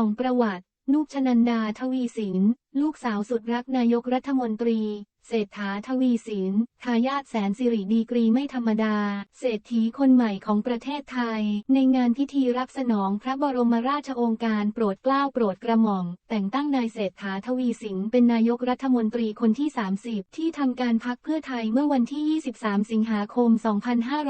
ส่องประวัตินุกชนันดาทวีสิน ลูกสาวสุดรักนายกรัฐมนตรี เศรษฐาทวีสิน ทายาทแสนสิริดีกรีไม่ธรรมดา เศรษฐีคนใหม่ของประเทศไทย ในงานพิธีรับสนองพระบรมราชโองการโปรดเกล้าโปรดกระหม่อม แต่งตั้งนายเศรษฐาทวีสินเป็นนายกรัฐมนตรีคนที่ 30 ที่ทำการพักเพื่อไทยเมื่อวันที่ 23 สิงหาคม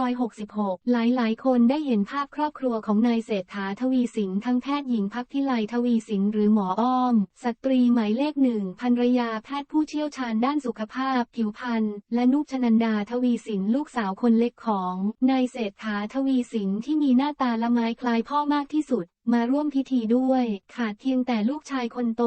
2566 หลายๆ คนได้เห็นภาพครอบครัวของนายเศรษฐาทวีสินทั้งแพทย์หญิงพักพิไลทวีสินหรือหมออ้อม สตรีหมายเลขหนึ่งภรรยาแพทย์ผู้เชี่ยวชาญด้านสุขภาพ ผิวพรรณ และนุชนันดาทวีสินลูกสาวคนเล็กของ นายเศรษฐาทวีสินที่มีหน้าตาละไม้คล้ายพ่อมากที่สุด มาร่วมพิธีด้วย ขาดเพียงแต่ลูกชายคนโต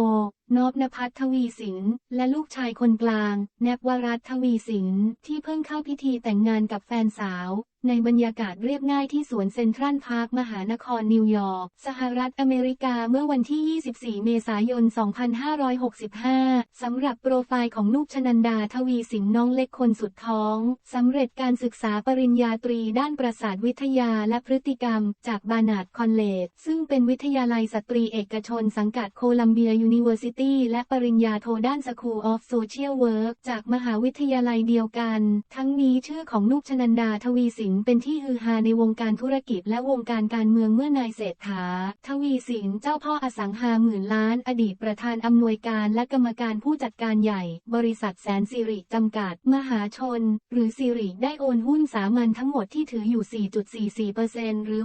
นอบนภัทรทวีสินและลูกชายคนกลาง แนบวรัตทวีสินที่เพิ่งเข้าพิธีแต่งงานกับแฟนสาว ในบรรยากาศเรียบง่ายที่สวนเซ็นทรัลพาร์คมหานครนิวยอร์ก สหรัฐอเมริกาเมื่อวันที่ 24 เมษายน 2565 สำหรับโปรไฟล์ของนุกชนันดาทวีสินน้องเล็กคนสุดท้อง สำเร็จการศึกษาปริญญาตรีด้านประสาทวิทยาและพฤติกรรม จากบานาร์ดคอนเลจซึ่งเป็นวิทยาลัยสตรีเอกชนสังกัดโคลัมเบียยูนิเวอร์ซิตี้และปริญญาโทด้าน School of Social Work จากมหาวิทยาลัยเดียวกัน ทั้งนี้ชื่อของนุกชนันดาทวีสินเป็นที่ฮือฮาในวงการธุรกิจและวงการการเมืองเมื่อนายเศรษฐา ทวีสินเจ้าพ่ออสังหาหมื่นล้าน อดีตประธานอำนวยการและกรรมการผู้จัดการใหญ่ บริษัทแสนสิริจำกัด มหาชน หรือสิริได้โอนหุ้นสามัญทั้งหมดที่ถืออยู่ 4.44%หรือ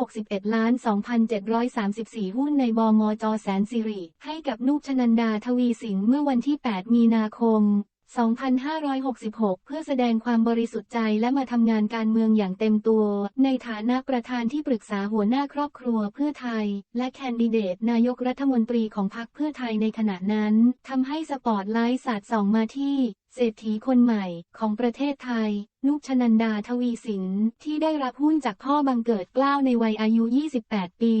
661 ล้าน2,007 2,734 หุ้นในบมจแสนสิริ ให้กับนุกชนันดาทวีสิงห์เมื่อวันที่ 8 มีนาคม 2566 เพื่อแสดงความบริสุทธิ์ใจและมาทำงานการเมืองอย่างเต็มตัว ในฐานะประธานที่ปรึกษาหัวหน้าครอบครัวเพื่อไทย และแคนดิเดตนายกรัฐมนตรีของพรรคเพื่อไทยในขณะนั้นทำให้สปอตไลท์สาดส่องมาที่เศรษฐีคนใหม่ของประเทศไทย นุกชนันดาทวีสินที่ได้รับหุ้นจากพ่อบังเกิดกล้าวในวัยอายุ 28 ปี